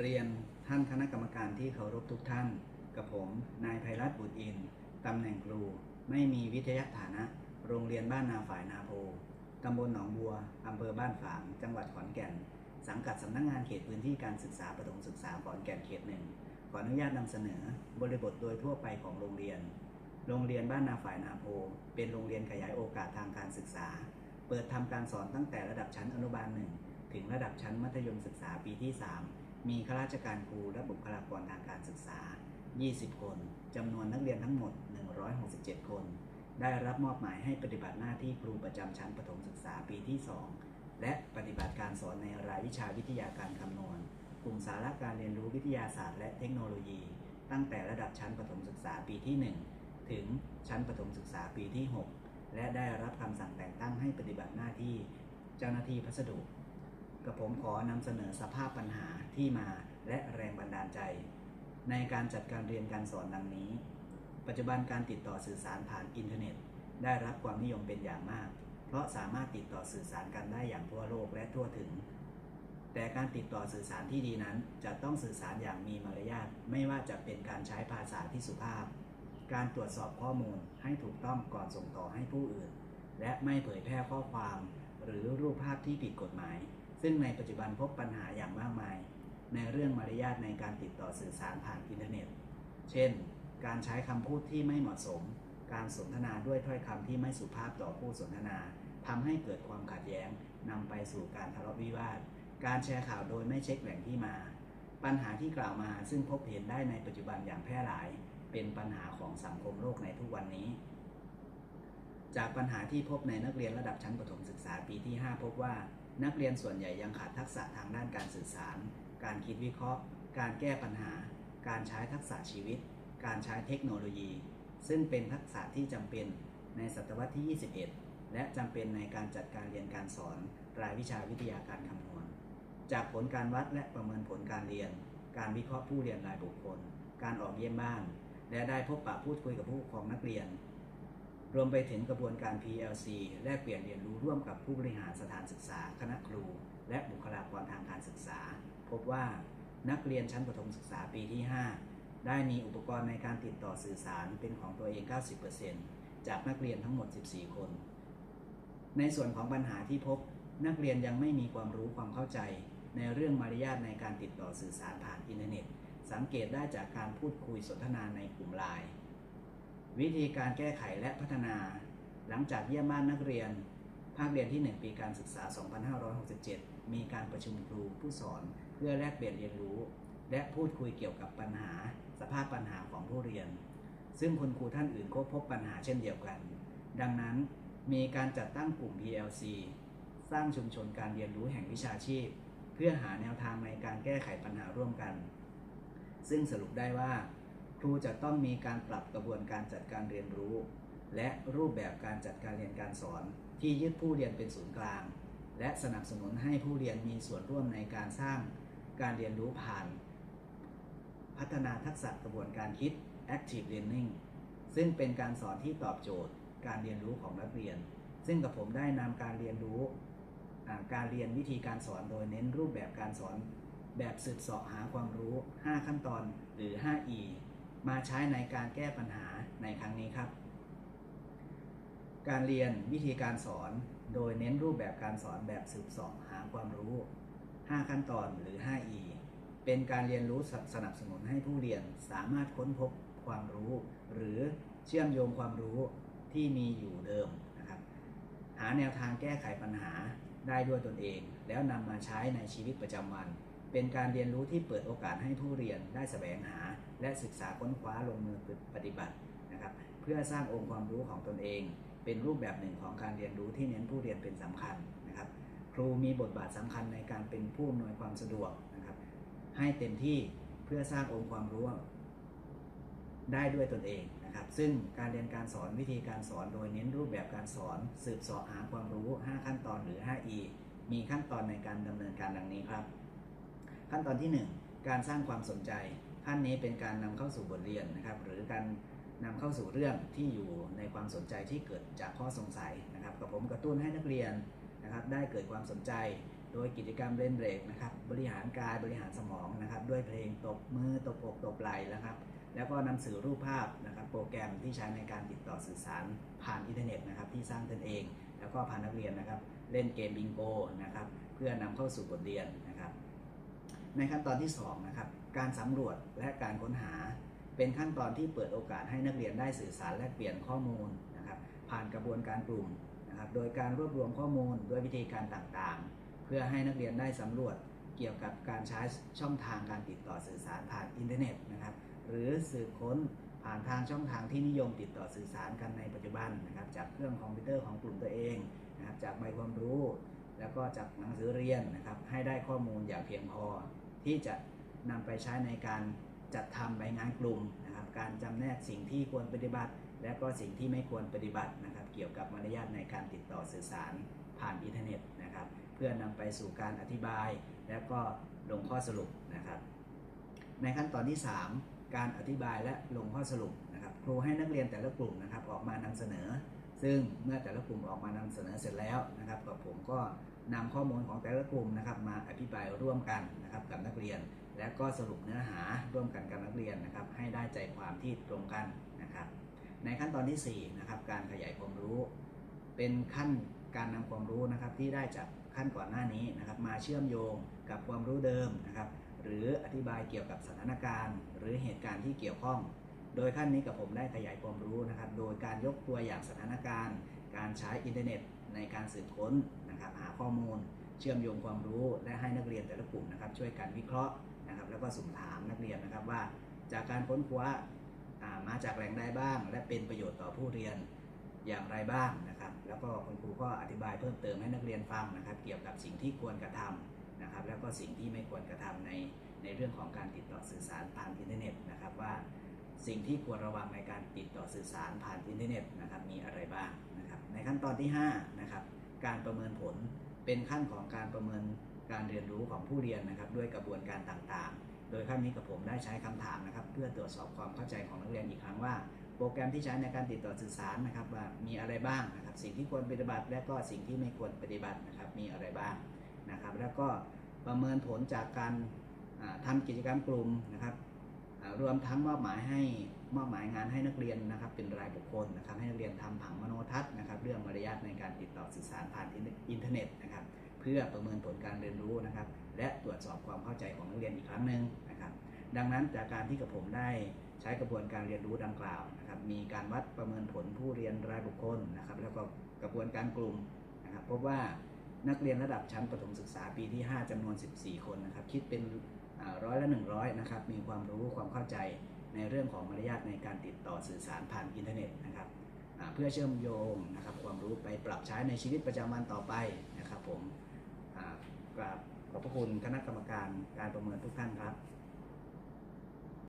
เรียนท่านคณะกรรมการที่เคารพทุกท่าน กับผม นายไพรัตน์บุตรอินตำแหน่งครู ไม่มีวิทยาฐานะ โรงเรียนบ้านนาฝ่ายนาโพตำบลหนองบัวอำเภอบ้านฝาง จังหวัดขอนแก่น สังกัดสำนักงานเขตพื้นที่การศึกษาประถมศึกษาขอนแก่นเขตหนึ่งขออนุญาตนำเสนอบริบทโดยทั่วไปของโรงเรียน โรงเรียนบ้านนาฝ่ายนาโพ เป็นโรงเรียนขยายโอกาสทางการศึกษา เปิดทำการสอนตั้งแต่ระดับชั้นอนุบาลหนึ่ง ถึงระดับชั้นมัธยมศึกษาปีที่ 3 มีข้าราชการครูและบุคลากรทางการศึกษา 20 คนจำนวนนักเรียนทั้งหมด 167 คน ได้รับมอบหมายให้ปฏิบัติหน้าที่ครูประจำชั้นประถมศึกษาปีที่ 2 และปฏิบัติการสอนในรายวิชาวิทยาการคำนวณ กลุ่มสาระการเรียนรู้วิทยาศาสตร์และเทคโนโลยี ตั้งแต่ระดับชั้นประถมศึกษาปีที่ 1 ถึงชั้นประถมศึกษาปีที่ 6 และได้รับคำสั่งแต่งตั้งให้ปฏิบัติหน้าที่เจ้าหน้าที่พัสดุ กับผมขอนำเสนอสภาพปัญหาที่มาและแรงบันดาลใจ ในการจัดการเรียนการสอนดังนี้ ปัจจุบันการติดต่อสื่อสารผ่านอินเทอร์เน็ต ได้รับความนิยมเป็นอย่างมาก เพราะสามารถติดต่อสื่อสารกันได้อย่างทั่วโลกและทั่วถึง แต่การติดต่อสื่อสารที่ดีนั้น จะต้องสื่อสารอย่างมีมารยาทไม่ว่าจะเป็นการใช้ภาษาที่สุภาพ การตรวจสอบข้อมูลให้ถูกต้องก่อนส่งต่อให้ผู้อื่น และไม่เผยแพร่ข้อความ หรือรูปภาพที่ผิดกฎหมาย ซึ่งในปัจจุบันพบปัญหาอย่างมากมาย ในเรื่องมารยาทในการติดต่อสื่อสารผ่านอินเทอร์เน็ต เช่น การใช้คำพูดที่ไม่เหมาะสม การสนทนาด้วยถ้อยคำที่ไม่สุภาพต่อผู้สนทนาทำให้เกิดความขัดแย้งนำไปสู่การทะเลาะวิวาท การแชร์ข่าวโดยไม่เช็คแหล่งที่มา ปัญหาที่กล่าวมาซึ่งพบเห็นได้ในปัจจุบันอย่างแพร่หลาย เป็นปัญหาของสังคมโลกในทุกวันนี้ จากปัญหาที่พบในนักเรียนระดับชั้นประถมศึกษาปีที่ 5 พบว่า นักเรียนส่วนใหญ่ยังขาดทักษะทางด้านการสื่อสาร การคิดวิเคราะห์ การแก้ปัญหา การใช้ทักษะชีวิต การใช้เทคโนโลยี ซึ่งเป็นทักษะที่จำเป็นในศตวรรษที่ 21 และจำเป็นในการจัดการเรียนการสอน รายวิชาวิทยาการคำนวณ จากผลการวัดและประเมินผลการเรียน การวิเคราะห์ผู้เรียนรายบุคคล การออกเยี่ยมบ้าน และได้พบปะพูดคุยกับผู้ปกครองนักเรียน รวมไปถึงกระบวนการ PLC แลกเปลี่ยนเรียนรู้ร่วมกับผู้บริหารสถานศึกษา คณะครู และบุคลากรทางการศึกษา พบว่านักเรียนชั้นประถมศึกษาปีที่ 5 ได้มีอุปกรณ์ในการติดต่อสื่อสารเป็นของตัวเอง 90%จากนักเรียนทั้งหมด 14 คน ในส่วนของปัญหาที่พบ นักเรียนยังไม่มีความรู้ความเข้าใจ ในเรื่องมารยาทในการติดต่อสื่อสารผ่านอินเทอร์เน็ต สังเกตได้จากการพูดคุยสนทนาในกลุ่มไลน์ วิธีการแก้ไขและพัฒนา หลังจากเยี่ยมบ้านนักเรียน ภาคเรียนที่ 1 ปีการศึกษา 2567 มีการประชุมครูผู้สอน เพื่อแลกเปลี่ยนเรียนรู้ และพูดคุยเกี่ยวกับปัญหา สภาพปัญหาของผู้เรียน ซึ่งคุณครูท่านอื่นก็พบปัญหาเช่นเดียวกัน ดังนั้นมีการจัดตั้งกลุ่ม PLC สร้างชุมชนการเรียนรู้แห่งวิชาชีพ เพื่อหาแนวทางในการแก้ไขปัญหาร่วมกัน ซึ่งสรุปได้ว่า ครูจะต้องมีการปรับกระบวนการจัดการเรียนรู้ และรูปแบบการจัดการเรียนการสอน ที่ยึดผู้เรียนเป็นศูนย์กลาง และสนับสนุนให้ผู้เรียนมีส่วนร่วมในการสร้างการเรียนรู้ผ่าน พัฒนาทักษะกระบวนการคิด active learning ซึ่งเป็นการสอนที่ตอบโจทย์ การเรียนรู้ของนักเรียน ซึ่งกับผมได้นำการเรียนรู้การเรียนวิธีการสอนโดยเน้นรูปแบบการสอน แบบสืบเสาะหาความรู้ 5 ขั้นตอนหรือ 5E มาใช้ในการแก้ปัญหาในครั้งนี้ครับ การเรียนวิธีการสอนโดยเน้นรูปแบบการสอนแบบสืบสาะหาความรู้ 5 ขั้นตอนหรือ 5E เป็นการเรียนรู้สสนับสนุนให้ผู้เรียนสามารถค้นพบความรู้ หรือเชื่อมโยงความรู้ที่มีอยู่เดิมนะครับ หาแนวทางแก้ไขปัญหาได้ด้วยตนเอง แล้วนำมาใช้ในชีวิตประจำวัน เป็นการเรียนรู้ที่เปิดโอกาสให้ผู้เรียนได้แสวงหา และศึกษาค้นคว้าลงมือปฏิบัตินะครับ เพื่อสร้างองค์ความรู้ของตนเอง เป็นรูปแบบหนึ่งของการเรียนรู้ที่เน้นผู้เรียนเป็นสำคัญนะครับ ครูมีบทบาทสำคัญในการเป็นผู้อำนวยความสะดวกนะครับ ให้เต็มที่เพื่อสร้างองค์ความรู้ได้ด้วยตนเองนะครับ ซึ่งการเรียนการสอนวิธีการสอนโดยเน้นรูปแบบการสอน สืบสาะหาความรู้ 5 ขั้นตอนหรือ 5E มีขั้นตอนในการดำเนินการดังนี้ครับ ขั้นตอนที่ 1 การสร้างความสนใจ ขั้นนี้เป็นการนำเข้าสู่บทเรียนนะครับหรือการนำเข้าสู่เรื่องที่อยู่ในความสนใจที่เกิดจากข้อสงสัยนะครับกับผมกระตุ้นให้นักเรียนนะครับได้เกิดความสนใจ โดยกิจกรรมเล่นเบรกนะครับบริหารกายบริหารสมองนะครับด้วยเพลงตบมือตบอกตบไหล่นะครับแล้วก็นำสื่อรูปภาพนะครับโปรแกรมที่ใช้ในการติดต่อสื่อสารผ่านอินเทอร์เน็ตนะครับที่สร้างตนเอง แล้วก็พานักเรียนนะครับเล่นเกมบิงโกนะครับเพื่อนำเข้าสู่บทเรียนนะครับ ในขั้นตอนที่2นะครับการสำรวจและการค้นหา เป็นขั้นตอนที่เปิดโอกาสให้นักเรียนได้สื่อสารแลกเปลี่ยนข้อมูลนะครับผ่านกระบวนการกลุ่มนะครับโดยการรวบรวมข้อมูลด้วยวิธีการต่างๆ เพื่อให้นักเรียนได้สำรวจเกี่ยวกับการใช้ช่องทางการติดต่อสื่อสารผ่านอินเทอร์เน็ตนะครับหรือสืบค้นผ่านทางช่องทางที่นิยมติดต่อสื่อสารกันในปัจจุบันนะครับจากเครื่องคอมพิวเตอร์ของกลุ่มตัวเองนะครับจากใบความรู้ แล้วก็จากหนังสือเรียนนะครับให้ได้ข้อมูลอย่างเพียงพอ ที่จะนำไปใช้ในการจัดทำใบงานกลุ่มนะครับการจำแนกสิ่งที่ควรปฏิบัติ และก็สิ่งที่ไม่ควรปฏิบัตินะครับ เกี่ยวกับมารยาทในการติดต่อสื่อสารผ่านอินเทอร์เน็ตนะครับ เพื่อนำไปสู่การอธิบาย และก็ลงข้อสรุปนะครับ ในขั้นตอนที่ 3 การอธิบายและลงข้อสรุปนะครับ ครูให้นักเรียนแต่ละกลุ่มนะครับออกมานำเสนอ ซึ่งเมื่อแต่ละกลุ่มออกมานำเสนอเสร็จแล้วนะครับกับผมก็ นำข้อมูลของแต่ละกลุ่มนะครับ มาอธิบายร่วมกันนะครับกับนักเรียน และก็สรุปเนื้อหาร่วมกันกับนักเรียนนะครับ ให้ได้ใจความที่ตรงกันนะครับ ในขั้นตอนที่4นะครับการขยายความรู้ เป็นขั้นการนำความรู้นะครับที่ได้จากขั้นก่อนหน้านี้นะครับมาเชื่อมโยงกับความรู้เดิมนะครับหรืออธิบายเกี่ยวกับสถานการณ์ หรือเหตุการณ์ที่เกี่ยวข้อง โดยขั้นนี้กับผมได้ขยายความรู้นะครับ โดยการยกตัวอย่างสถานการณ์ การใช้อินเทอร์เน็ต ในการสืบค้นนะครับหาข้อมูล เชื่อมโยงความรู้และให้นักเรียนแต่ละกลุ่มนะครับช่วยกันวิเคราะห์นะครับแล้วก็สุ่มถามนักเรียนนะครับว่า จากการค้นคว้าอ่ามาจากแหล่งใดบ้าง และเป็นประโยชน์ต่อผู้เรียนอย่างไรบ้างนะครับ แล้วก็คุณครูก็อธิบายเพิ่มเติมให้นักเรียนฟังนะครับ เกี่ยวกับสิ่งที่ควรกระทำนะครับ แล้วก็สิ่งที่ไม่ควรกระทำในในเรื่องของการติดต่อสื่อสารผ่านอินเทอร์เน็ตนะครับว่าสิ่งที่ควรระวังในการติดต่อสื่อสารผ่านอินเทอร์เน็ตนะครับมีอะไรบ้างนะครับ ในขั้นตอนที่5นะครับการประเมินผลเป็นขั้นของการประเมินการเรียนรู้ของผู้เรียนนะครับ ด้วยกระบวนการต่างๆ โดยขั้นนี้กับผมได้ใช้คำถามนะครับ เพื่อตรวจสอบความเข้าใจของนักเรียนอีกครั้งว่า โปรแกรมที่ใช้ในการติดต่อสื่อสารนะครับว่ามีอะไรบ้างนะครับ สิ่งที่ควรปฏิบัติ และก็สิ่งที่ไม่ควรปฏิบัตินะครับมีอะไรบ้างนะครับ แล้วก็ประเมินผลจากการอ่าทำกิจกรรมกลุ่มนะครับรวมทั้งมอบหมายให้ มอบหมายงานให้นักเรียนนะครับเป็นรายบุคคลนะครับให้นักเรียนทำผังมโนทัศน์นะครับเรื่องมารยาทในการติดต่อสื่อสารผ่านอินเทอร์เน็ตนะครับเพื่อประเมินผลการเรียนรู้นะครับและตรวจสอบความเข้าใจของนักเรียนอีกครั้งหนึ่งนะครับดังนั้นจากการที่กับผมได้ใช้กระบวนการเรียนรู้ดังกล่าวนะครับมีการวัดประเมินผลผู้เรียนรายบุคคลนะครับแล้วก็กระบวนการกลุ่มนะครับพบว่านักเรียนระดับชั้นประถมศึกษาปีที่ 5จำนวน 14 คนนะครับคิดเป็นร้อยละ100นะครับมีความรู้ความเข้าใจ ในเรื่องของมารยาทในการติดต่อสื่อสารผ่านอินเทอร์เน็ตนะครับเพื่อเชื่อมโยงนะครับความรู้ไปปรับใช้ในชีวิตประจำวันต่อไปนะครับผมกราบขอบพระคุณคณะกรรมการการประเมินทุกท่านครับ